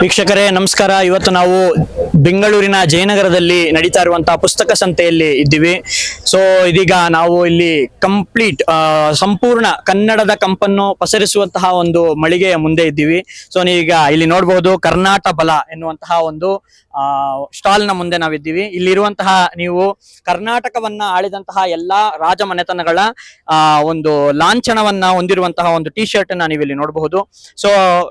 ವೀಕ್ಷಕರೇ, ನಮಸ್ಕಾರ. ಇವತ್ತು ನಾವು ಬೆಂಗಳೂರಿನ ಜಯನಗರದಲ್ಲಿ ನಡೀತಾ ಇರುವಂತಹ ಪುಸ್ತಕ ಸಂತೆಯಲ್ಲಿ ಇದ್ದೀವಿ. ಸೊ ಇದೀಗ ನಾವು ಇಲ್ಲಿ ಕಂಪ್ಲೀಟ್ ಸಂಪೂರ್ಣ ಕನ್ನಡದ ಕಂಪನ್ನು ಪಸರಿಸುವಂತಹ ಒಂದು ಮಳಿಗೆಯ ಮುಂದೆ ಇದ್ದೀವಿ. ಸೊ ನೀವೀಗ ಇಲ್ಲಿ ನೋಡಬಹುದು ಕರ್ನಾಟ ಬಲ ಎನ್ನುವಂತಹ ಒಂದು ಸ್ಟಾಲ್ನ ಮುಂದೆ ನಾವಿದ್ದೀವಿ. ಇಲ್ಲಿರುವಂತಹ ನೀವು ಕರ್ನಾಟಕವನ್ನ ಆಳಿದಂತಹ ಎಲ್ಲಾ ರಾಜ ಮನೆತನಗಳ ಒಂದು ಲಾಂಛನವನ್ನ ಹೊಂದಿರುವಂತಹ ಒಂದು ಟಿ ಶರ್ಟ್ ಅನ್ನ ನೀವಿಲ್ಲಿ ಇಲ್ಲಿ ನೋಡಬಹುದು. ಸೊ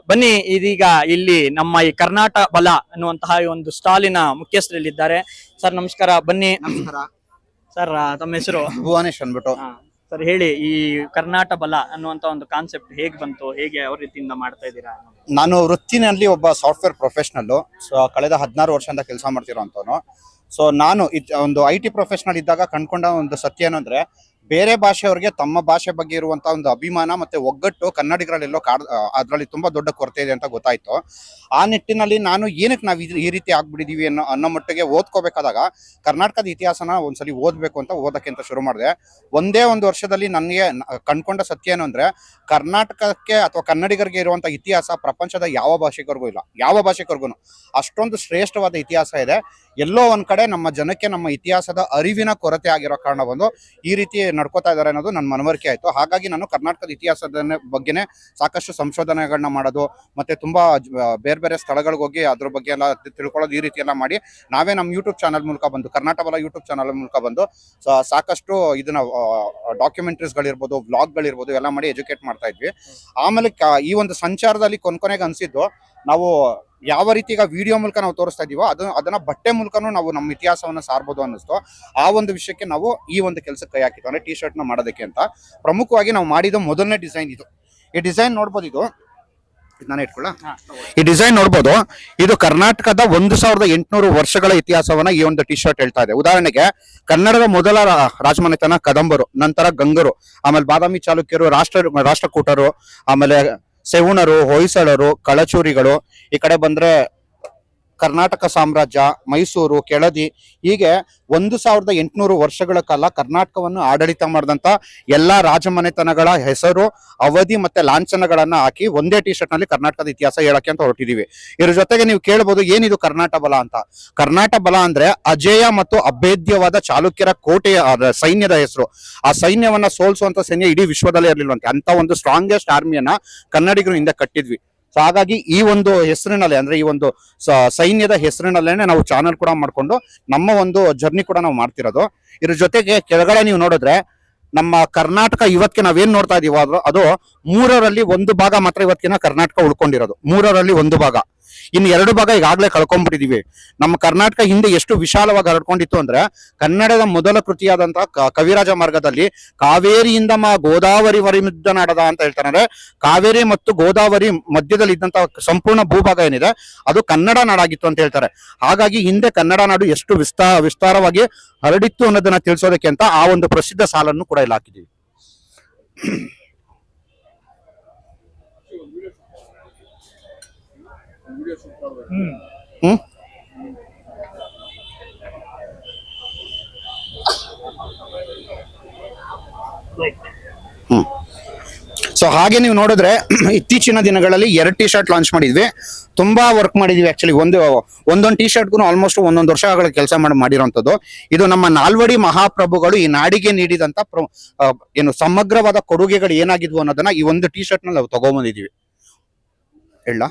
ಬನ್ನಿ ಇದೀಗ ಇಲ್ಲಿ ನಮ್ಮ ಈ ಕರ್ನಾಟಕ ಬಲ ಅನ್ನುವಂತಹ ಈ ಒಂದು ಸ್ಟಾಲಿನ ಮುಖ್ಯಸ್ಥರಲ್ಲಿದ್ದಾರೆ. ಸರ್ ನಮಸ್ಕಾರ. ಬನ್ನಿ. ನಮಸ್ಕಾರ. ಸರ್ ತಮ್ಮ ಹೆಸರು? ಭುವನೇಶ್ ಅಂದ್ಬಿಟ್ಟು. ಸರ್, ಹೇಳಿ, ಈ ಕರ್ನಾಟ ಬಲ ಅನ್ನುವಂತ ಒಂದು ಕಾನ್ಸೆಪ್ಟ್ ಹೇಗೆ ಬಂತು? ಹೇಗೆ ಯಾವ ರೀತಿಯಿಂದ ಮಾಡ್ತಾ ಇದ್ದೀರಾ ನಾನು ವೃತ್ತಿನಲ್ಲಿ ಒಬ್ಬ ಸಾಫ್ಟ್ವೇರ್ ಪ್ರೊಫೆಷನಲ್ ಸೊ ಕಳೆದ ಹದಿನಾರು ವರ್ಷದಿಂದ ಕೆಲಸ ಮಾಡ್ತಿರೋಂಥವ್ನು. ಸೊ ನಾನು ಒಂದು ಐ ಟಿ ಪ್ರೊಫೆಷನಲ್ ಇದ್ದಾಗ ಕಂಡ್ಕೊಂಡ ಒಂದು ಸತ್ಯ ಏನು ಅಂದ್ರೆ ಬೇರೆ ಭಾಷೆಯವರಿಗೆ ತಮ್ಮ ಭಾಷೆ ಬಗ್ಗೆ ಇರುವಂತಹ ಒಂದು ಅಭಿಮಾನ ಮತ್ತೆ ಒಗ್ಗಟ್ಟು ಕನ್ನಡಿಗರಲ್ಲೆಲ್ಲೋ ಕಾಡ್ ಅದರಲ್ಲಿ ತುಂಬಾ ದೊಡ್ಡ ಕೊರತೆ ಇದೆ ಅಂತ ಗೊತ್ತಾಯ್ತು. ಆ ನಿಟ್ಟಿನಲ್ಲಿ ನಾನು ಏನಕ್ಕೆ ನಾವು ಈ ರೀತಿ ಆಗ್ಬಿಟ್ಟಿದೀವಿ ಅನ್ನೋ ಅನ್ನೋ ಮಟ್ಟಿಗೆ ಓದ್ಕೋಬೇಕಾದಾಗ ಕರ್ನಾಟಕದ ಇತಿಹಾಸನ ಒಂದ್ಸಲಿ ಓದ್ಬೇಕು ಅಂತ ಓದಕ್ಕೆ ಅಂತ ಶುರು ಮಾಡಿದೆ. ಒಂದೇ ಒಂದು ವರ್ಷದಲ್ಲಿ ನನಗೆ ಕಂಡ್ಕೊಂಡ ಸತ್ಯ ಏನು ಅಂದ್ರೆ ಕರ್ನಾಟಕಕ್ಕೆ ಅಥವಾ ಕನ್ನಡಿಗರಿಗೆ ಇರುವಂತ ಇತಿಹಾಸ ಪ್ರಪಂಚದ ಯಾವ ಭಾಷೆಗರಿಗೂ ಇಲ್ಲ. ಯಾವ ಭಾಷೆಗರಿಗೂ ಅಷ್ಟೊಂದು ಶ್ರೇಷ್ಠವಾದ ಇತಿಹಾಸ ಇದೆ. ಎಲ್ಲೋ ಒಂದ್ ಕಡೆ ನಮ್ಮ ಜನಕ್ಕೆ ನಮ್ಮ ಇತಿಹಾಸದ ಅರಿವಿನ ಕೊರತೆ ಆಗಿರೋ ಕಾರಣ ಬಂದು ಈ ರೀತಿ ನಡ್ಕೋತಾ ಇದ್ದಾರೆ ಅನ್ನೋದು ನನ್ನ ಮನವರಿಕೆ ಆಯ್ತು. ಹಾಗಾಗಿ ನಾನು ಕರ್ನಾಟಕದ ಇತಿಹಾಸದ ಬಗ್ಗೆನೇ ಸಾಕಷ್ಟು ಸಂಶೋಧನೆಗಳನ್ನ ಮಾಡೋದು, ಮತ್ತೆ ತುಂಬಾ ಬೇರೆ ಬೇರೆ ಸ್ಥಳಗಳಿಗೆ ಹೋಗಿ ಅದ್ರ ಬಗ್ಗೆ ಎಲ್ಲ ತಿಳ್ಕೊಳ್ಳೋದು ಈ ರೀತಿ ಎಲ್ಲ ಮಾಡಿ ನಾವೇ ನಮ್ಮ ಯೂಟ್ಯೂಬ್ ಚಾನಲ್ ಮೂಲಕ ಬಂದು, ಕರ್ನಾಟಕ ಯೂಟ್ಯೂಬ್ ಚಾನಲ್ ಮೂಲಕ ಬಂದು ಸಾಕಷ್ಟು ಇದನ್ನ ಡಾಕ್ಯುಮೆಂಟ್ರೀಸ್ಗಳಿರ್ಬೋದು ವ್ಲಾಗ್ಗಳಿರ್ಬೋದು ಎಲ್ಲ ಮಾಡಿ ಎಜುಕೇಟ್ ಮಾಡ್ತಾ ಇದ್ವಿ. ಆಮೇಲೆ ಈ ಒಂದು ಸಂಚಾರದಲ್ಲಿ ಕೊನೆಗೆ ಅನ್ಸಿದ್ದು ನಾವು ಯಾವ ರೀತಿ ಈಗ ವಿಡಿಯೋ ಮೂಲಕ ನಾವು ತೋರಿಸ್ತಾ ಇದೀವೋ ಅದನ್ನ ಅದನ್ನ ಬಟ್ಟೆ ಮೂಲಕನೂ ನಾವು ನಮ್ಮ ಇತಿಹಾಸವನ್ನು ಸಾರ್ಬೋದು ಅನ್ನಿಸ್ತು. ಆ ಒಂದು ವಿಷಯಕ್ಕೆ ನಾವು ಈ ಒಂದು ಕೆಲಸಕ್ಕೆ ಕೈ ಹಾಕಿದ್ವಿ. ಅಂದ್ರೆ ಟಿ ಶರ್ಟ್ನ ಮಾಡೋದಕ್ಕೆ ಅಂತ. ಪ್ರಮುಖವಾಗಿ ನಾವು ಮಾಡಿದ ಮೊದಲನೇ ಡಿಸೈನ್ ಇದು. ಈ ಡಿಸೈನ್ ನೋಡ್ಬೋದು ಇದು. ನಾನು ಇಟ್ಕೊಳ್ಳ? ಈ ಡಿಸೈನ್ ನೋಡ್ಬೋದು. ಇದು ಕರ್ನಾಟಕದ ಒಂದು ಸಾವಿರದ ಎಂಟುನೂರು ವರ್ಷಗಳ ಇತಿಹಾಸವನ್ನ ಈ ಒಂದು ಟಿ ಶರ್ಟ್ ಹೇಳ್ತಾ ಇದೆ. ಉದಾಹರಣೆಗೆ ಕನ್ನಡದ ಮೊದಲ ರಾಜಮನೆತನ ಕದಂಬರು ನಂತರ ಗಂಗರು ಆಮೇಲೆ ಬಾದಾಮಿ ಚಾಲುಕ್ಯರು ರಾಷ್ಟ್ರ ರಾಷ್ಟ್ರಕೂಟರು ಆಮೇಲೆ ಸೆವುಣರು ಹೊಯ್ಸಳರು ಕಳಚೂರಿಗಳು ಈ ಕಡೆ ಬಂದ್ರೆ ಕರ್ನಾಟಕ ಸಾಮ್ರಾಜ್ಯ, ಮೈಸೂರು, ಕೆಳದಿ, ಹೀಗೆ ಒಂದು ಸಾವಿರದ ಎಂಟುನೂರು ವರ್ಷಗಳ ಕಾಲ ಕರ್ನಾಟಕವನ್ನು ಆಡಳಿತ ಮಾಡಿದಂತ ಎಲ್ಲಾ ರಾಜಮನೆತನಗಳ ಹೆಸರು, ಅವಧಿ ಮತ್ತೆ ಲಾಂಛನಗಳನ್ನ ಹಾಕಿ ಒಂದೇ ಟಿ ಶರ್ಟ್ನಲ್ಲಿ ಕರ್ನಾಟಕದ ಇತಿಹಾಸ ಹೇಳಕ್ಕೆ ಅಂತ ಹೊರಟಿದೀವಿ. ಇದ್ರ ಜೊತೆಗೆ ನೀವು ಕೇಳಬಹುದು ಏನಿದು ಕರ್ನಾಟ ಬಲ ಅಂತ. ಕರ್ನಾಟಕ ಬಲ ಅಂದ್ರೆ ಅಜೇಯ ಮತ್ತು ಅಭೇದ್ಯವಾದ ಚಾಲುಕ್ಯರ ಕೋಟೆಯ ಸೈನ್ಯದ ಹೆಸರು. ಆ ಸೈನ್ಯವನ್ನ ಸೋಲಿಸುವಂತ ಸೈನ್ಯ ಇಡೀ ವಿಶ್ವದಲ್ಲೇ ಇರಲಿಲ್ವಂತೆ. ಅಂತ ಒಂದು ಸ್ಟ್ರಾಂಗೆಸ್ಟ್ ಆರ್ಮಿಯನ್ನ ಕನ್ನಡಿಗರು ಹಿಂದೆ ಕಟ್ಟಿದ್ವಿ. ಸೊ ಹಾಗಾಗಿ ಈ ಒಂದು ಹೆಸರಿನಲ್ಲೇ, ಅಂದ್ರೆ ಈ ಒಂದು ಸೈನ್ಯದ ಹೆಸರಿನಲ್ಲೇನೆ ನಾವು ಚಾನಲ್ ಕೂಡ ಮಾಡ್ಕೊಂಡು ನಮ್ಮ ಒಂದು ಜರ್ನಿ ಕೂಡ ನಾವು ಮಾಡ್ತಿರೋದು. ಇದ್ರ ಜೊತೆಗೆ ಕೆಳಗಡೆ ನೀವು ನೋಡಿದ್ರೆ, ನಮ್ಮ ಕರ್ನಾಟಕ ಇವತ್ತಿಗೆ ನಾವೇನ್ ನೋಡ್ತಾ ಇದೀವೋ ಅದು ಮೂರರಲ್ಲಿ ಒಂದು ಭಾಗ ಮಾತ್ರ ಇವತ್ತಿನ ಕರ್ನಾಟಕ ಉಳ್ಕೊಂಡಿರೋದು. ಮೂರರಲ್ಲಿ ಒಂದು ಭಾಗ. ಇನ್ನು ಎರಡು ಭಾಗ ಈಗಾಗಲೇ ಕಳ್ಕೊಂಡ್ಬಿಟ್ಟಿದೀವಿ ನಮ್ಮ ಕರ್ನಾಟಕ ಹಿಂದೆ ಎಷ್ಟು ವಿಶಾಲವಾಗಿ ಹರಡ್ಕೊಂಡಿತ್ತು ಅಂದ್ರೆ ಕನ್ನಡದ ಮೊದಲ ಕೃತಿಯಾದಂತಹ ಕವಿರಾಜ ಮಾರ್ಗದಲ್ಲಿ ಕಾವೇರಿಯಿಂದ ಮಾ ಗೋದಾವರಿ ವರಿಮಿದ್ದ ನಾಡದ ಅಂತ ಹೇಳ್ತಾರೆ. ಕಾವೇರಿ ಮತ್ತು ಗೋದಾವರಿ ಮಧ್ಯದಲ್ಲಿ ಇದ್ದಂತಹ ಸಂಪೂರ್ಣ ಭೂಭಾಗ ಏನಿದೆ, ಅದು ಕನ್ನಡ ನಾಡಾಗಿತ್ತು ಅಂತ ಹೇಳ್ತಾರೆ. ಹಾಗಾಗಿ ಹಿಂದೆ ಕನ್ನಡ ನಾಡು ಎಷ್ಟು ವಿಸ್ತಾ, ವಿಸ್ತಾರವಾಗಿ ಹರಡಿತ್ತು ಅನ್ನೋದನ್ನ ತಿಳಿಸೋದಕ್ಕೆ ಅಂತ ಆ ಒಂದು ಪ್ರಸಿದ್ಧ ಸಾಲನ್ನು ಕೂಡ ಇಲ್ಲಿ ಹಾಕಿದ್ದೀವಿ. ಹ್ಮ್. ಹ್ಮ್? ಸೊ ಹಾಗೆ ನೀವು ನೋಡಿದ್ರೆ ಇತ್ತೀಚಿನ ದಿನಗಳಲ್ಲಿ ಎರಡು ಟಿ ಶರ್ಟ್ ಲಾಂಚ್ ಮಾಡಿದ್ವಿ. ತುಂಬಾ ವರ್ಕ್ ಮಾಡಿದ್ವಿ ಆಕ್ಚುಲಿ ಒಂದು ಒಂದೊಂದು ಟಿ ಶರ್ಟ್ಗೂ ಆಲ್ಮೋಸ್ಟ್ ಒಂದೊಂದು ವರ್ಷಗಳ ಕೆಲಸ ಮಾಡಿ ಮಾಡಿರೋಂಥದ್ದು. ಇದು ನಮ್ಮ ನಾಲ್ವಡಿ ಮಹಾಪ್ರಭುಗಳು ಈ ನಾಡಿಗೆ ನೀಡಿದಂತ ಪ್ರ- ಏನು ಸಮಗ್ರವಾದ ಕೊಡುಗೆಗಳು ಏನಾಗಿದ್ವು ಅನ್ನೋದನ್ನ ಈ ಒಂದು ಟಿ ಶರ್ಟ್ನಲ್ಲಿ ನಾವು ತಗೊಂಬಂದಿದೀವಿ ಹೇಳ.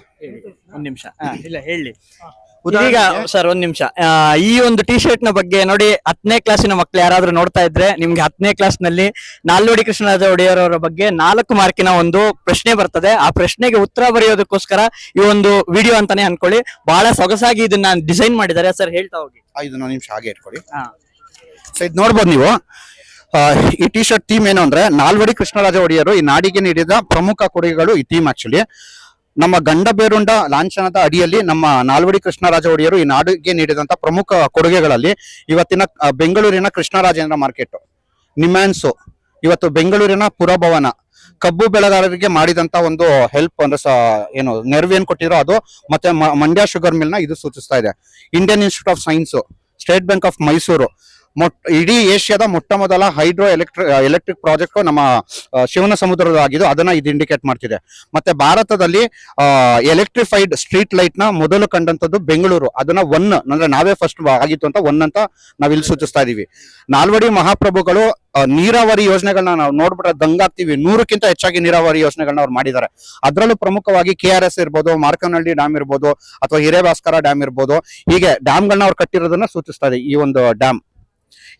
ಒಂದ್ ನಿಮಿಷ. ಇಲ್ಲ ಹೇಳಿ. ಈಗ ಸರ್ ಒಂದ್ ನಿಮಿಷ. ಆ, ಈ ಒಂದು ಟಿ ಶರ್ಟ್ನ ಬಗ್ಗೆ ನೋಡಿ ಹತ್ತನೇ ಕ್ಲಾಸಿನ ಮಕ್ಳು ಯಾರಾದ್ರೂ ನೋಡ್ತಾ ಇದ್ರೆ ನಿಮ್ಗೆ ಹತ್ತನೇ ಕ್ಲಾಸ್ನಲ್ಲಿ ನಾಲ್ವಡಿ ಕೃಷ್ಣರಾಜ ಒಡೆಯರ್ ಅವರ ಬಗ್ಗೆ ನಾಲ್ಕು ಮಾರ್ಕಿನ ಒಂದು ಪ್ರಶ್ನೆ ಬರ್ತದೆ. ಆ ಪ್ರಶ್ನೆಗೆ ಉತ್ತರ ಬರೆಯೋದಕ್ಕೋಸ್ಕರ ಈ ಒಂದು ವಿಡಿಯೋ ಅಂತಾನೆ ಅನ್ಕೊಳ್ಳಿ. ಬಹಳ ಸೊಗಸಾಗಿ ಇದನ್ನ ಡಿಸೈನ್ ಮಾಡಿದ್ದಾರೆ. ಸರ್ ಹೇಳ್ತಾ ಹೋಗಿ. ಐದು ನಿಮಿಷ ಹಾಗೆ ಇಟ್ಕೊಳ್ಳಿ. ಹಾ. ಸೊ ಇದು ನೋಡ್ಬೋದು ನೀವು. ಆ, ಈ ಟಿ ಶರ್ಟ್ ಥೀಮ್ ಏನು ಅಂದ್ರೆ ನಾಲ್ವಡಿ ಕೃಷ್ಣರಾಜ ಒಡೆಯರು ಈ ನಾಡಿಗೆ ನೀಡಿದ ಪ್ರಮುಖ ಕೊಡುಗೆಗಳು ಈ ಥೀಮ್ ಆಕ್ಚುಲಿ ನಮ್ಮ ಗಂಡ ಬೇರುಂಡ ಲಾಂಛನದ ಅಡಿಯಲ್ಲಿ ನಮ್ಮ ನಾಲ್ವಡಿ ಕೃಷ್ಣರಾಜ ಒಡೆಯರು ಈ ನಾಡಿಗೆ ನೀಡಿದಂತ ಪ್ರಮುಖ ಕೊಡುಗೆಗಳಲ್ಲಿ ಇವತ್ತಿನ ಬೆಂಗಳೂರಿನ ಕೃಷ್ಣರಾಜೇಂದ್ರ ಮಾರ್ಕೆಟ್, ನಿಮ್ಯಾನ್ಸು, ಇವತ್ತು ಬೆಂಗಳೂರಿನ ಪುರಭವನ, ಕಬ್ಬು ಬೆಳೆಗಾರರಿಗೆ ಮಾಡಿದಂತ ಒಂದು ಹೆಲ್ಪ್ ಅಂದ್ರೆ ಏನು ನೆರವೇನ್ ಕೊಟ್ಟಿರೋ ಅದು, ಮತ್ತೆ ಮಂಡ್ಯ ಶುಗರ್ ಮಿಲ್ನ ಇದು ಸೂಚಿಸ್ತಾ ಇದೆ. Indian Institute of Science, state bank of Mysore ಇಡೀ ಏಷ್ಯಾದ ಮೊಟ್ಟ ಮೊದಲ ಹೈಡ್ರೋ ಎಲೆಕ್ಟ್ರಿಕ್ ಎಲೆಕ್ಟ್ರಿಕ್ ಪ್ರಾಜೆಕ್ಟ್ ನಮ್ಮ ಶಿವನ ಸಮುದ್ರದ ಆಗಿದ್ದು ಅದನ್ನ ಇದು ಇಂಡಿಕೇಟ್ ಮಾಡ್ತಿದೆ. ಮತ್ತೆ ಭಾರತದಲ್ಲಿ ಎಲೆಕ್ಟ್ರಿಫೈಡ್ ಸ್ಟ್ರೀಟ್ ಲೈಟ್ನ ಮೊದಲು ಕಂಡಂತದ್ದು ಬೆಂಗಳೂರು. ಅದನ್ನ ಒನ್, ಅಂದ್ರೆ ನಾವೇ ಫಸ್ಟ್ ಆಗಿತ್ತು ಅಂತ ಒನ್ ಅಂತ ನಾವಿಲ್ಲಿ ಸೂಚಿಸ್ತಾ ಇದೀವಿ. ನಾಲ್ವಡಿ ಮಹಾಪ್ರಭುಗಳು ನೀರಾವರಿ ಯೋಜನೆಗಳನ್ನ ನಾವು ನೋಡ್ಬಿಟ್ರೆ ದಂಗಾಗ್ತೀವಿ. ನೂರಕ್ಕಿಂತ ಹೆಚ್ಚಾಗಿ ನೀರಾವರಿ ಯೋಜನೆಗಳನ್ನ ಅವ್ರು ಮಾಡಿದ್ದಾರೆ. ಅದರಲ್ಲೂ ಪ್ರಮುಖವಾಗಿ ಕೆ ಆರ್ ಎಸ್ ಇರ್ಬೋದು ಮಾರ್ಕನಹಳ್ಳಿ ಡ್ಯಾಮ್ ಇರ್ಬೋದು, ಅಥವಾ ಹಿರೇಭಾಸ್ಕರ ಡ್ಯಾಮ್ ಇರ್ಬೋದು. ಹೀಗೆ ಡ್ಯಾಮ್ಗಳನ್ನ ಅವ್ರು ಕಟ್ಟಿರೋದನ್ನ ಸೂಚಿಸ್ತಾ ಇದೆ ಈ ಒಂದು ಡ್ಯಾಮ್.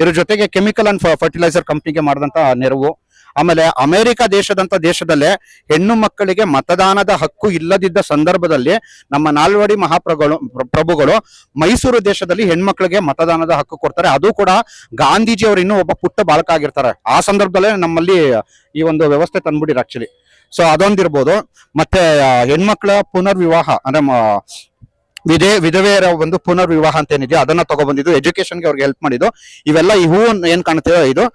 ಇದ್ರ ಜೊತೆಗೆ ಕೆಮಿಕಲ್ ಅಂಡ್ ಫರ್ಟಿಲೈಸರ್ ಕಂಪ್ನಿಗೆ ಮಾಡಿದಂತ ನೆರವು. ಆಮೇಲೆ ಅಮೆರಿಕ ದೇಶದಂತ ದೇಶದಲ್ಲೇ ಹೆಣ್ಣು ಮಕ್ಕಳಿಗೆ ಮತದಾನದ ಹಕ್ಕು ಇಲ್ಲದಿದ್ದ ಸಂದರ್ಭದಲ್ಲಿ ನಮ್ಮ ನಾಲ್ವಡಿ ಮಹಾಪ್ರಗಳು ಪ್ರ- ಪ್ರಭುಗಳು ಮೈಸೂರು ದೇಶದಲ್ಲಿ ಹೆಣ್ಮಕ್ಳಿಗೆ ಮತದಾನದ ಹಕ್ಕು ಕೊಡ್ತಾರೆ. ಅದು ಕೂಡ ಗಾಂಧೀಜಿ ಅವರು ಇನ್ನೂ ಒಬ್ಬ ಪುಟ್ಟ ಬಾಲಕ ಆಗಿರ್ತಾರೆ. ಆ ಸಂದರ್ಭದಲ್ಲೇ ನಮ್ಮಲ್ಲಿ ಈ ಒಂದು ವ್ಯವಸ್ಥೆ ತಂದ್ಬಿಟ್ಟಿರ ಆಕ್ಚುಲಿ ಸೊ ಅದೊಂದಿರ್ಬೋದು. ಮತ್ತೆ ಹೆಣ್ಮಕ್ಳ ಪುನರ್ವಿವಾಹ ಅಂದ್ರೆ ವಿಧೆ ವಿಧವೆಯರ ಒಂದು ಪುನರ್ವಿವಾಹ ಅಂತ ಏನಿದೆ, ಅದನ್ನ ತಗೊಬಂದಿದ್ದು ಎಜುಕೇಶನ್ಗೆ ಅವ್ರಿಗೆ ಹೆಲ್ಪ್ ಮಾಡಿದ್ದು. ಇವೆಲ್ಲ ಈ ಹೂವು ಏನ್ ಕಾಣ್ತಿದೆ ಇದು?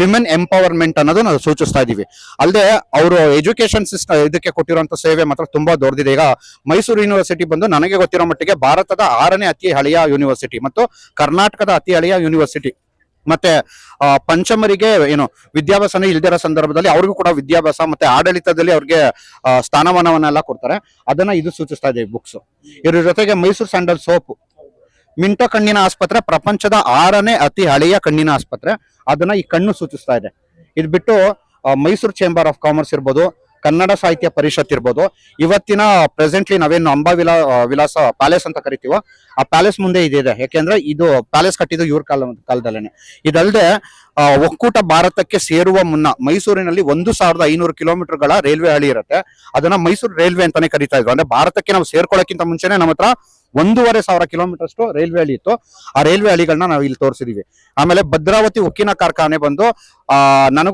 ವಿಮೆನ್ ಎಂಪವರ್ಮೆಂಟ್ ಅನ್ನೋದು ನಾವು ಸೂಚಿಸ್ತಾ ಇದೀವಿ. ಅಲ್ಲದೆ ಅವರು ಎಜುಕೇಶನ್ ಸಿಸ್ಟಮ್ ಇದಕ್ಕೆ ಕೊಟ್ಟಿರುವಂತ ಸೇವೆ ಮಾತ್ರ ತುಂಬಾ ದೊಡ್ಡದಿದೆ. ಈಗ ಮೈಸೂರು ಯೂನಿವರ್ಸಿಟಿ ಬಂದು ನನಗೆ ಗೊತ್ತಿರೋ ಮಟ್ಟಿಗೆ ಭಾರತದ ಆರನೇ ಅತಿ ಹಳೆಯ ಯೂನಿವರ್ಸಿಟಿ ಮತ್ತು ಕರ್ನಾಟಕದ ಅತಿ ಹಳೆಯ ಯೂನಿವರ್ಸಿಟಿ. ಮತ್ತೆ ಪಂಚಮರಿಗೆ ಏನು ವಿದ್ಯಾಭ್ಯಾಸನೇ ಇಲ್ದಿರೋ ಸಂದರ್ಭದಲ್ಲಿ ಅವ್ರಿಗೂ ಕೂಡ ವಿದ್ಯಾಭ್ಯಾಸ ಮತ್ತೆ ಆಡಳಿತದಲ್ಲಿ ಅವ್ರಿಗೆ ಸ್ಥಾನಮಾನವನ್ನೆಲ್ಲ ಕೊಡ್ತಾರೆ. ಅದನ್ನ ಇದು ಸೂಚಿಸ್ತಾ ಇದೆ ಬುಕ್ಸ್ ಇದ್ರ ಜೊತೆಗೆ ಮೈಸೂರು ಸ್ಯಾಂಡಲ್ ಸೋಪ್. ಮಿಂಟೋ ಕಣ್ಣಿನ ಆಸ್ಪತ್ರೆ, ಪ್ರಪಂಚದ ಆರನೇ ಅತಿ ಹಳೆಯ ಕಣ್ಣಿನ ಆಸ್ಪತ್ರೆ. ಅದನ್ನ ಈ ಕಣ್ಣು ಸೂಚಿಸ್ತಾ ಇದೆ. ಇದು ಬಿಟ್ಟು ಮೈಸೂರು ಚೇಂಬರ್ ಆಫ್ ಕಾಮರ್ಸ್ ಇರ್ಬೋದು ಕನ್ನಡ ಸಾಹಿತ್ಯ ಪರಿಷತ್ ಇರ್ಬೋದು. ಇವತ್ತಿನ ಪ್ರೆಸೆಂಟ್ಲಿ ನಾವೇನು ಅಂಬಾ ವಿಲಾ ವಿಲಾಸ ಪ್ಯಾಲೇಸ್ ಅಂತ ಕರಿತೀವೋ, ಆ ಪ್ಯಾಲೇಸ್ ಮುಂದೆ ಇದಿದೆ. ಯಾಕೆಂದ್ರೆ ಇದು ಪ್ಯಾಲೇಸ್ ಕಟ್ಟಿದ್ದು ಇವ್ರ ಕಾಲ, ಕಾಲದಲ್ಲೇನೆ. ಇದಲ್ಲದೆ ಒಕ್ಕೂಟ ಭಾರತಕ್ಕೆ ಸೇರುವ ಮುನ್ನ ಮೈಸೂರಿನಲ್ಲಿ ಒಂದು ಸಾವಿರದ ಐನೂರು ಕಿಲೋಮೀಟರ್ಗಳ ರೈಲ್ವೆ ಹಳಿ ಇರುತ್ತೆ. ಅದನ್ನ ಮೈಸೂರು ರೈಲ್ವೆ ಅಂತಾನೆ ಕರಿತಾ ಇದ್ರು. ಅಂದ್ರೆ ಭಾರತಕ್ಕೆ ನಾವು ಸೇರ್ಕೊಳ್ಳೋಕ್ಕಿಂತ ಮುಂಚೆನೆ ನಮ್ಮ ಹತ್ರ ಒಂದೂವರೆ ಸಾವಿರ ಕಿಲೋಮೀಟರ್ ಅಷ್ಟು ರೈಲ್ವೆ ಹಳಿ ಇತ್ತು. ಆ ರೈಲ್ವೆ ಹಳಿಗಳನ್ನ ನಾವು ಇಲ್ಲಿ ತೋರಿಸಿದೀವಿ. ಆಮೇಲೆ ಭದ್ರಾವತಿ ಉಕ್ಕಿನ ಕಾರ್ಖಾನೆ ಬಂದು, ಆ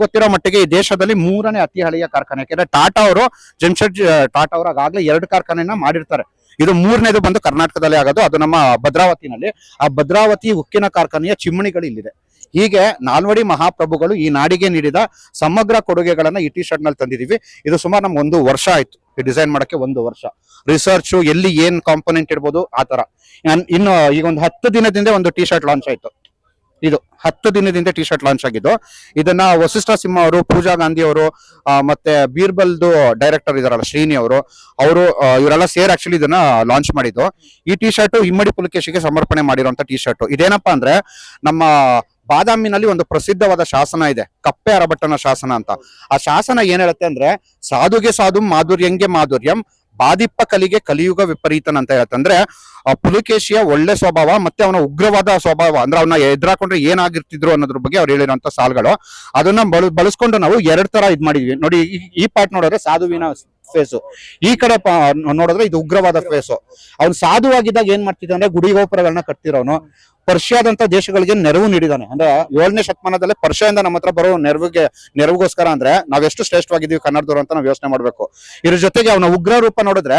ಗೊತ್ತಿರೋ ಮಟ್ಟಿಗೆ ಈ ದೇಶದಲ್ಲಿ ಮೂರನೇ ಅತಿ ಹಳೆಯ ಕಾರ್ಖಾನೆ ಯಾಕೆಂದ್ರೆ ಟಾಟಾ ಅವರು ಜಮ್ಶೆಡ್ ಟಾಟಾ ಅವರು ಆಗಾಗ್ಲೇ ಎರಡು ಕಾರ್ಖಾನೆನ ಮಾಡಿರ್ತಾರೆ. ಇದು ಮೂರನೇದು ಬಂದು ಕರ್ನಾಟಕದಲ್ಲಿ ಆಗೋದು. ಅದು ನಮ್ಮ ಭದ್ರಾವತಿನಲ್ಲಿ. ಆ ಭದ್ರಾವತಿ ಉಕ್ಕಿನ ಕಾರ್ಖಾನೆಯ ಚಿಮಣಿಗಳು ಇಲ್ಲಿದೆ. ಹೀಗೆ ನಾಲ್ವಡಿ ಮಹಾಪ್ರಭುಗಳು ಈ ನಾಡಿಗೆ ನೀಡಿದ ಸಮಗ್ರ ಕೊಡುಗೆಗಳನ್ನ ಈ ಟಿ ಶರ್ಟ್ನಲ್ಲಿ ತಂದಿದೀವಿ. ಇದು ಸುಮಾರು ನಮ್ಗೆ ಒಂದು ವರ್ಷ ಆಯ್ತು. ಈ ಡಿಸೈನ್ ಮಾಡಕ್ಕೆ ಒಂದು ವರ್ಷ. ರಿಸರ್ಚ್ ಎಲ್ಲಿ ಏನ್ ಕಾಂಪೊನೆಂಟ್ ಇರ್ಬೋದು, ಆ ತರ ಇನ್ನು ಈಗ ಒಂದು ಹತ್ತು ದಿನದಿಂದ ಒಂದು ಟಿ ಶರ್ಟ್ ಲಾಂಚ್ ಆಯ್ತು. ಇದು ಹತ್ತು ದಿನದಿಂದ ಟಿ ಶರ್ಟ್ ಲಾಂಚ್ ಆಗಿದ್ದು, ಇದನ್ನ ವಸಿಷ್ಠ ಸಿಂಹ ಅವರು, ಪೂಜಾ ಗಾಂಧಿ ಅವರು ಮತ್ತೆ ಬೀರ್ಬಲ್ದು ಡೈರೆಕ್ಟರ್ ಇದಾರಲ್ಲ, ಶ್ರೀನಿ ಅವರು ಅವರು ಇವರೆಲ್ಲ ಸೇರ್ ಆಕ್ಚುಲಿ ಇದನ್ನ ಲಾಂಚ್ ಮಾಡಿದ್ದು. ಈ ಟಿ ಶರ್ಟ್ ಇಮ್ಮಡಿ ಪುಲಕೇಶಿಗೆ ಸಮರ್ಪಣೆ ಮಾಡಿರುವಂತ ಟಿ ಶರ್ಟ್ ಇದೇನಪ್ಪ ಅಂದ್ರೆ, ನಮ್ಮ ಬಾದಾಮಿನಲ್ಲಿ ಒಂದು ಪ್ರಸಿದ್ಧವಾದ ಶಾಸನ ಇದೆ, ಕಪ್ಪೆ ಅರಬಟ್ಟನ ಶಾಸನ ಅಂತ. ಆ ಶಾಸನ ಏನ್ ಹೇಳುತ್ತೆ ಅಂದ್ರೆ, ಸಾಧುಗೆ ಸಾಧು, ಮಾಧುರ್ಯಂಗೆ ಮಾಧುರ್ಯಂ ಬಾದಿಪ್ಪ ಕಲಿಗೆ ಕಲಿಯುಗ ವಿಪರೀತನ ಅಂತ ಹೇಳ್ತಂದ್ರೆ, ಆ ಪುಲಕೇಶಿಯ ಒಳ್ಳೆ ಸ್ವಭಾವ ಮತ್ತೆ ಅವನ ಉಗ್ರವಾದ ಸ್ವಭಾವ, ಅಂದ್ರೆ ಅವನ್ನ ಎದುರಾಕೊಂಡ್ರೆ ಏನಾಗಿರ್ತಿದ್ರು ಅನ್ನೋದ್ರ ಬಗ್ಗೆ ಅವ್ರು ಹೇಳಿರುವಂತ ಸಾಲ್ಗಳು, ಅದನ್ನ ಬಳ, ಬಳಸ್ಕೊಂಡು ನಾವು ಎರಡ್ ತರ ಇದ್ ಮಾಡಿದ್ವಿ. ನೋಡಿ, ಈ- ಪಾರ್ಟ್ ನೋಡಿದ್ರೆ ಸಾಧುವಿನ ಫೇಸು ಈ ಕಡೆ ನೋಡಿದ್ರೆ ಇದು ಉಗ್ರವಾದ ಫೇಸು ಅವ್ನು ಸಾಧುವಾಗಿದ್ದಾಗ ಏನ್ ಮಾಡ್ತಿದ್ದ ಅಂದ್ರೆ ಗುಡಿ ಗೋಪುರಗಳನ್ನ ಕಟ್ತಿರೋನು. ಪರ್ಷಿಯಾದಂತ ದೇಶಗಳಿಗೆ ನೆರವು ನೀಡಿದಾನೆ ಅಂದ್ರೆ ಏಳನೇ ಶತಮಾನದಲ್ಲಿ ಪರ್ಷಿಯಿಂದ ನಮ್ಮ ಹತ್ರ ಬರೋ ನೆರವಿಗೆ, ನೆರವಿಗೋಸ್ಕರ ಅಂದ್ರೆ ನಾವೆಷ್ಟು ಶ್ರೇಷ್ಠವಾಗಿದ್ದೀವಿ ಕನ್ನಡದವರು ಅಂತ ನಾವು ಯೋಚನೆ ಮಾಡ್ಬೇಕು. ಇದ್ರ ಜೊತೆಗೆ ಅವನ ಉಗ್ರ ರೂಪ ನೋಡಿದ್ರೆ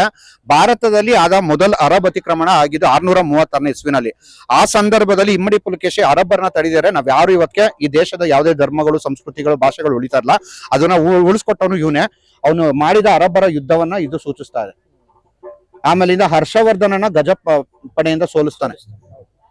ಭಾರತದಲ್ಲಿ ಆದ ಮೊದಲ ಅರಬ್ ಅತಿಕ್ರಮಣ ಆಗಿದ್ದು ಆರ್ನೂರ ಮೂವತ್ತಾರನೇ ಇಸ್ವಿನಲ್ಲಿ. ಆ ಸಂದರ್ಭದಲ್ಲಿ ಇಮ್ಮಡಿ ಪುಲಕೇಶಿ ಅರಬ್ಬರನ್ನ ತಡೆದರೆ ನಾವ್ ಯಾರು ಇವಕ್ಕೆ ಈ ದೇಶದ ಯಾವುದೇ ಧರ್ಮಗಳು, ಸಂಸ್ಕೃತಿಗಳು, ಭಾಷೆಗಳು ಉಳಿತಾ ಇಲ್ಲ. ಅದನ್ನ ಉಳಿಸ್ಕೊಟ್ಟವನು ಇವನೇ. ಅವನು ಮಾಡಿದ ಅರಬ್ಬರ ಯುದ್ಧವನ್ನ ಇದು ಸೂಚಿಸ್ತಾ ಇದೆ. ಆಮೇಲಿಂದ ಹರ್ಷವರ್ಧನನ ಗಜ ಪಡೆಯಿಂದ ಸೋಲಿಸ್ತಾನೆ.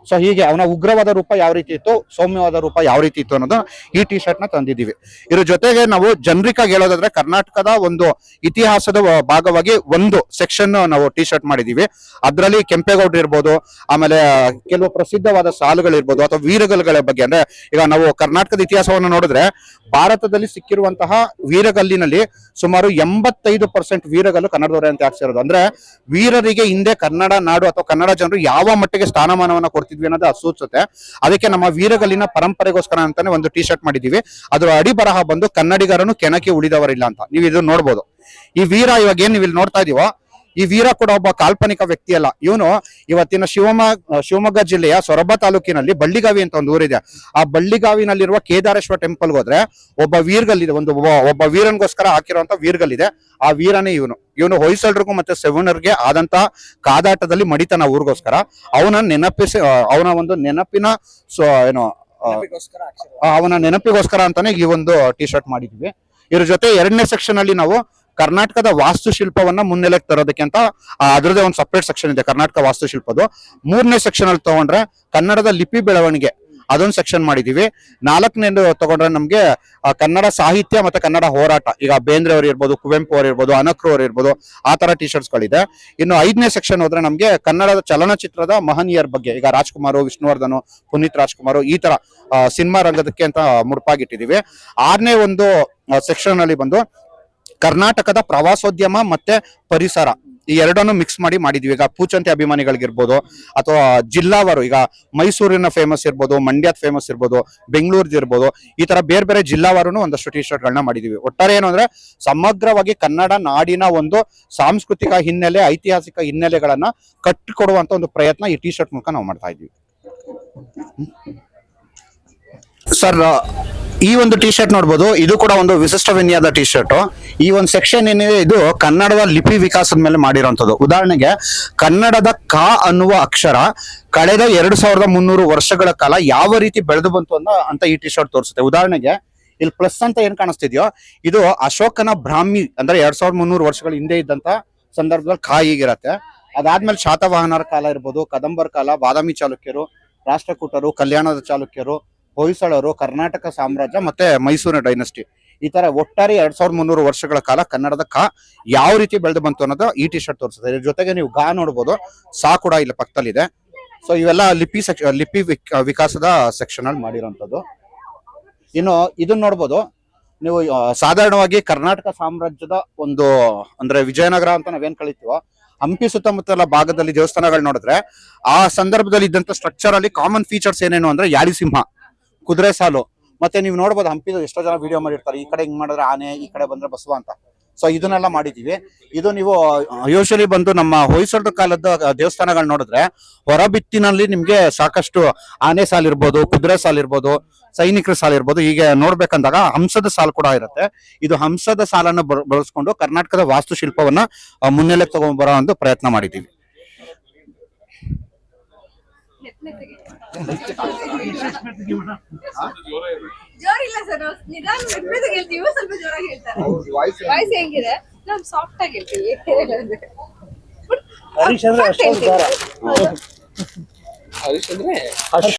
ಸೊ ಹೀಗೆ ಅವನ ಉಗ್ರವಾದ ರೂಪ ಯಾವ ರೀತಿ ಇತ್ತು, ಸೌಮ್ಯವಾದ ರೂಪ ಯಾವ ರೀತಿ ಇತ್ತು ಅನ್ನೋದು ಈ ಟಿ ಶರ್ಟ್ನ ತಂದಿದ್ದೀವಿ. ಇದ್ರ ಜೊತೆಗೆ ನಾವು ಜನರಿಕಾಗಿ ಹೇಳೋದಾದ್ರೆ ಕರ್ನಾಟಕದ ಒಂದು ಇತಿಹಾಸದ ಭಾಗವಾಗಿ ಒಂದು ಸೆಕ್ಷನ್ ನಾವು ಟಿ ಶರ್ಟ್ ಮಾಡಿದೀವಿ ಅದರಲ್ಲಿ ಕೆಂಪೇಗೌಡರು ಇರ್ಬೋದು, ಆಮೇಲೆ ಕೆಲವು ಪ್ರಸಿದ್ಧವಾದ ಸಾಲುಗಳಿರ್ಬೋದು ಅಥವಾ ವೀರಗಲ್ಗಳ ಬಗ್ಗೆ ಅಂದ್ರೆ ಈಗ ನಾವು ಕರ್ನಾಟಕದ ಇತಿಹಾಸವನ್ನು ನೋಡಿದ್ರೆ ಭಾರತದಲ್ಲಿ ಸಿಕ್ಕಿರುವಂತಹ ವೀರಗಲ್ಲಿನಲ್ಲಿ ಸುಮಾರು ಎಂಬತ್ತೈದು ಪರ್ಸೆಂಟ್ ವೀರಗಲ್ಲು ಕನ್ನಡದವರೇ ಅಂತ ಹಾಕ್ಸಿರೋದು ಅಂದ್ರೆ ವೀರರಿಗೆ ಹಿಂದೆ ಕನ್ನಡ ನಾಡು ಅಥವಾ ಕನ್ನಡ ಜನರು ಯಾವ ಮಟ್ಟಿಗೆ ಸ್ಥಾನಮಾನವನ್ನ ಕೊಡ್ತಿದ್ವಿ ಅನ್ನೋದು ಸೂಚಿಸುತ್ತೆ ಅದಕ್ಕೆ ನಮ್ಮ ವೀರಗಲ್ಲಿನ ಪರಂಪರೆಗೋಸ್ಕರ ಅಂತಾನೆ ಒಂದು ಟಿ ಶರ್ಟ್ ಮಾಡಿದೀವಿ ಅದರ ಅಡಿ ಬರಹ ಬಂದು ಕನ್ನಡಿಗರನ್ನು ಕೆಣಕಿ ಉಳಿದವರಿಲ್ಲ ಅಂತ. ನೀವು ಇದು ನೋಡ್ಬೋದು. ಈ ವೀರ ಇವಾಗ ಏನ್ ನೀವು ಇಲ್ಲಿ ನೋಡ್ತಾ ಇದೀವೋ ಈ ವೀರ ಕೂಡ ಒಬ್ಬ ಕಾಲ್ಪನಿಕ ವ್ಯಕ್ತಿ ಅಲ್ಲ. ಇವನು ಇವತ್ತಿನ ಶಿವಮೊಗ್ಗ ಶಿವಮೊಗ್ಗ ಜಿಲ್ಲೆಯ ಸೊರಬ ತಾಲೂಕಿನಲ್ಲಿ ಬಳ್ಳಿಗಾವಿ ಅಂತ ಒಂದು ಊರಿದೆ. ಆ ಬಳ್ಳಿಗಾವಿನಲ್ಲಿರುವ ಕೇದಾರೇಶ್ವರ ಟೆಂಪಲ್ ಹೋದ್ರೆ ಒಬ್ಬ ವೀರ್ಗಲ್ಲಿದೆ ಒಂದು ಒಬ್ಬ- ವೀರನ್ಗೋಸ್ಕರ ಹಾಕಿರುವಂತ ವೀರ್ಗಲ್ಲಿದೆ. ಆ ವೀರನೇ ಇವನು. ಇವನು ಹೊಯ್ಸಳರಿಗೂ ಮತ್ತೆ ಸೆವಣರ್ಗೆ ಆದಂತ ಕಾದಾಟದಲ್ಲಿ ಮಡಿತಾನ ಊರಿಗೋಸ್ಕರ ಅವನ ನೆನಪಿಸಿ ಅವನ ಒಂದು ನೆನಪಿನ ಸೊ ಏನು ಅವನ ನೆನಪಿಗೋಸ್ಕರ ಅಂತಾನೆ ಈ ಒಂದು ಟಿ ಶರ್ಟ್ ಮಾಡಿದ್ವಿ. ಇದ್ರ ಜೊತೆ ಎರಡನೇ ಸೆಕ್ಷನ್ ಅಲ್ಲಿ ನಾವು ಕರ್ನಾಟಕದ ವಾಸ್ತುಶಿಲ್ಪವನ್ನ ಮುನ್ನೆಲೆಗೆ ತರೋದಕ್ಕೆ ಅಂತ ಅದರದೇ ಒಂದು ಸಪ್ರೇಟ್ ಸೆಕ್ಷನ್ ಇದೆ, ಕರ್ನಾಟಕ ವಾಸ್ತುಶಿಲ್ಪದು ಮೂರನೇ ಸೆಕ್ಷನ್ ಅಲ್ಲಿ ತಗೊಂಡ್ರೆ ಕನ್ನಡದ ಲಿಪಿ ಬೆಳವಣಿಗೆ, ಅದೊಂದು ಸೆಕ್ಷನ್ ಮಾಡಿದೀವಿ. ನಾಲ್ಕನೇದು ತಗೊಂಡ್ರೆ ನಮ್ಗೆ ಕನ್ನಡ ಸಾಹಿತ್ಯ ಮತ್ತೆ ಕನ್ನಡ ಹೋರಾಟ, ಈಗ ಬೇಂದ್ರೆ ಅವರು ಇರ್ಬೋದು, ಕುವೆಂಪು ಅವರು ಇರ್ಬೋದು, ಅನಕ್ರು ಅವರು ಇರ್ಬೋದು, ಆ ತರ ಟಿ ಶರ್ಟ್ಸ್ ಗಳಿದೆ. ಇನ್ನು ಐದನೇ ಸೆಕ್ಷನ್ ಹೋದ್ರೆ ನಮ್ಗೆ ಕನ್ನಡದ ಚಲನಚಿತ್ರದ ಮಹನೀಯರ ಬಗ್ಗೆ, ಈಗ ರಾಜ್ಕುಮಾರ್, ವಿಷ್ಣುವರ್ಧನ್, ಪುನೀತ್ ರಾಜ್ಕುಮಾರ್ ಈ ತರ ಸಿನಿಮಾ ರಂಗದಕ್ಕೆ ಅಂತ ಮುಡುಪಾಗಿಟ್ಟಿದೀವಿ. ಆರನೇ ಒಂದು ಸೆಕ್ಷನ್ ಅಲ್ಲಿ ಬಂದು ಕರ್ನಾಟಕದ ಪ್ರವಾಸೋದ್ಯಮ ಮತ್ತೆ ಪರಿಸರ, ಈ ಎರಡನ್ನು ಮಿಕ್ಸ್ ಮಾಡಿ ಮಾಡಿದ್ವಿ. ಈಗ ಪೂಚಂತಿ ಅಭಿಮಾನಿಗಳಿಗಿರ್ಬೋದು ಅಥವಾ ಜಿಲ್ಲಾವಾರು, ಈಗ ಮೈಸೂರಿನ ಫೇಮಸ್ ಇರ್ಬೋದು, ಮಂಡ್ಯದ ಫೇಮಸ್ ಇರ್ಬೋದು, ಬೆಂಗಳೂರ್ದು ಇರ್ಬೋದು, ಈ ತರ ಬೇರೆ ಬೇರೆ ಜಿಲ್ಲಾವಾರು ಒಂದಷ್ಟು ಟಿ ಶರ್ಟ್ ಗಳನ್ನ ಮಾಡಿದೀವಿ. ಒಟ್ಟಾರೆ ಏನು ಅಂದ್ರೆ, ಸಮಗ್ರವಾಗಿ ಕನ್ನಡ ನಾಡಿನ ಒಂದು ಸಾಂಸ್ಕೃತಿಕ ಹಿನ್ನೆಲೆ, ಐತಿಹಾಸಿಕ ಹಿನ್ನೆಲೆಗಳನ್ನ ಕಟ್ಟಿಕೊಡುವಂತ ಒಂದು ಪ್ರಯತ್ನ ಈ ಟಿ ಶರ್ಟ್ ಮೂಲಕ ನಾವು ಮಾಡ್ತಾ ಇದ್ದೀವಿ. ಸರ್ ಈ ಒಂದು ಟಿ ಶರ್ಟ್ ನೋಡ್ಬೋದು. ಇದು ಕೂಡ ಒಂದು ವಿಶಿಷ್ಟ ವಿನ್ಯಾದ ಟಿ ಶರ್ಟ್ ಈ ಒಂದು ಸೆಕ್ಷನ್ ಏನಿದೆ, ಇದು ಕನ್ನಡದ ಲಿಪಿ ವಿಕಾಸದ ಮೇಲೆ ಮಾಡಿರುವಂಥದ್ದು ಉದಾಹರಣೆಗೆ, ಕನ್ನಡದ ಕ ಅನ್ನುವ ಅಕ್ಷರ ಕಳೆದ ಎರಡು ಸಾವಿರದ ಮುನ್ನೂರು ವರ್ಷಗಳ ಕಾಲ ಯಾವ ರೀತಿ ಬೆಳೆದು ಬಂತು ಅಂತ ಅಂತ ಈ ಟಿ ಶರ್ಟ್ ತೋರಿಸುತ್ತೆ. ಉದಾಹರಣೆಗೆ, ಇಲ್ಲಿ ಪ್ಲಸ್ ಅಂತ ಏನ್ ಕಾಣಿಸ್ತಿದ್ಯೋ, ಇದು ಅಶೋಕನ ಬ್ರಾಹ್ಮಿ, ಅಂದ್ರೆ ಎರಡ್ ಸಾವಿರದ ಮುನ್ನೂರು ವರ್ಷಗಳ ಹಿಂದೆ ಇದ್ದಂತ ಸಂದರ್ಭದಲ್ಲಿ ಕಾ ಹೀಗಿರತ್ತೆ ಅದಾದ್ಮೇಲೆ ಶಾತವಾಹನರ ಕಾಲ ಇರ್ಬೋದು, ಕದಂಬರ ಕಾಲ, ಬಾದಾಮಿ ಚಾಲುಕ್ಯರು, ರಾಷ್ಟ್ರಕೂಟರು, ಕಲ್ಯಾಣದ ಚಾಲುಕ್ಯರು ಹೊಯ್ಸಳರು, ಕರ್ನಾಟಕ ಸಾಮ್ರಾಜ್ಯ ಮತ್ತೆ ಮೈಸೂರಿನ ಡೈನಸ್ಟಿ ಈ ತರ ಒಟ್ಟಾರೆ ಎರಡ್ ಸಾವಿರದ ಮುನ್ನೂರು ವರ್ಷಗಳ ಕಾಲ ಕನ್ನಡದ ಕ ಯಾವ ರೀತಿ ಬೆಳೆದು ಬಂತು ಅನ್ನೋದು ಈ ಟಿ ಶರ್ಟ್ ತೋರಿಸುತ್ತೆ. ಇದ್ರ ಜೊತೆಗೆ ನೀವು ಗಾ ನೋಡ್ಬೋದು, ಸಾ ಕೂಡ ಇಲ್ಲಿ ಪಕ್ಕದಲ್ಲಿದೆ. ಸೊ ಇವೆಲ್ಲ ಲಿಪಿ ಸೆಕ್ಷನ್ ಲಿಪಿ ವಿಕಾಸದ ಸೆಕ್ಷನ್ ಅಲ್ಲಿ ಮಾಡಿರೋಂಥದ್ದು. ಇನ್ನು ಇದನ್ನ ನೋಡ್ಬೋದು, ನೀವು ಸಾಧಾರಣವಾಗಿ ಕರ್ನಾಟಕ ಸಾಮ್ರಾಜ್ಯದ ಒಂದು, ಅಂದ್ರೆ ವಿಜಯನಗರ ಅಂತ ನಾವೇನ್ ಕಳಿತೀವೋ, ಹಂಪಿ ಸುತ್ತಮುತ್ತಲ ಭಾಗದಲ್ಲಿ ದೇವಸ್ಥಾನಗಳು ನೋಡಿದ್ರೆ, ಆ ಸಂದರ್ಭದಲ್ಲಿ ಇದ್ದಂತ ಸ್ಟ್ರಕ್ಚರ್ ಅಲ್ಲಿ ಕಾಮನ್ ಫೀಚರ್ಸ್ ಏನೇನು ಅಂದ್ರೆ ಯಾಡಿ ಸಿಂಹ ಕುದುರೆ ಸಾಲು. ಮತ್ತೆ ನೀವು ನೋಡ್ಬೋದು ಹಂಪಿ ಎಷ್ಟೋ ಜನ ವಿಡಿಯೋ ಮಾಡಿರ್ತಾರೆ. ಈ ಕಡೆ ಹಿಂಗ್ ಮಾಡಿದ್ರೆ ಆನೆ, ಈ ಕಡೆ ಬಂದ್ರೆ ಬಸವ ಅಂತ. ಸೊ ಇದನ್ನೆಲ್ಲ ಮಾಡಿದೀವಿ. ಇದು ನೀವು ಯೂಶಲಿ ಬಂದು ನಮ್ಮ ಹೊಯ್ಸಳರ ಕಾಲದ ದೇವಸ್ಥಾನಗಳು ನೋಡಿದ್ರೆ ಹೊರಬಿತ್ತಿನಲ್ಲಿ ನಿಮ್ಗೆ ಸಾಕಷ್ಟು ಆನೆ ಸಾಲ್ ಇರ್ಬೋದು ಕುದುರೆ ಸಾಲ್ ಇರ್ಬೋದು ಸೈನಿಕರ ಸಾಲ್ ಇರ್ಬೋದು ಹೀಗೆ ನೋಡ್ಬೇಕಂದಾಗ ಹಂಸದ ಸಾಲ್ ಕೂಡ ಇರುತ್ತೆ. ಇದು ಹಂಸದ ಸಾಲನ್ನು ಬಳ- ಬಳಸ್ಕೊಂಡು ಕರ್ನಾಟಕದ ವಾಸ್ತುಶಿಲ್ಪವನ್ನ ಮುನ್ನೆಲೆ ಮುನ್ನೆಲೆಗೆ ತಗೊಂಡ್ ಬರೋ ಒಂದು ಪ್ರಯತ್ನ ಮಾಡಿದೀವಿ. ಜೋರಿಲ್ಲ ಸರ್ ನಾವು ನಿಧಾನ ಮೆತ್ತಗೆ ಹೇಳ್ತೀವಿ ಇವ್ರು ಸ್ವಲ್ಪ ಜೋರಾಗಿ ಹೇಳ್ತಾರೆ. ವಾಯ್ಸ್ ಹೆಂಗಿದೆ? ನಾವು ಸಾಫ್ಟ್ ಆಗಿ ಹೇಳ್ತೀವಿ. ಹರೀಶ್ ಅಂದ್ರೆ ಹರೀಶ್ ಅಂದ್ರೆ.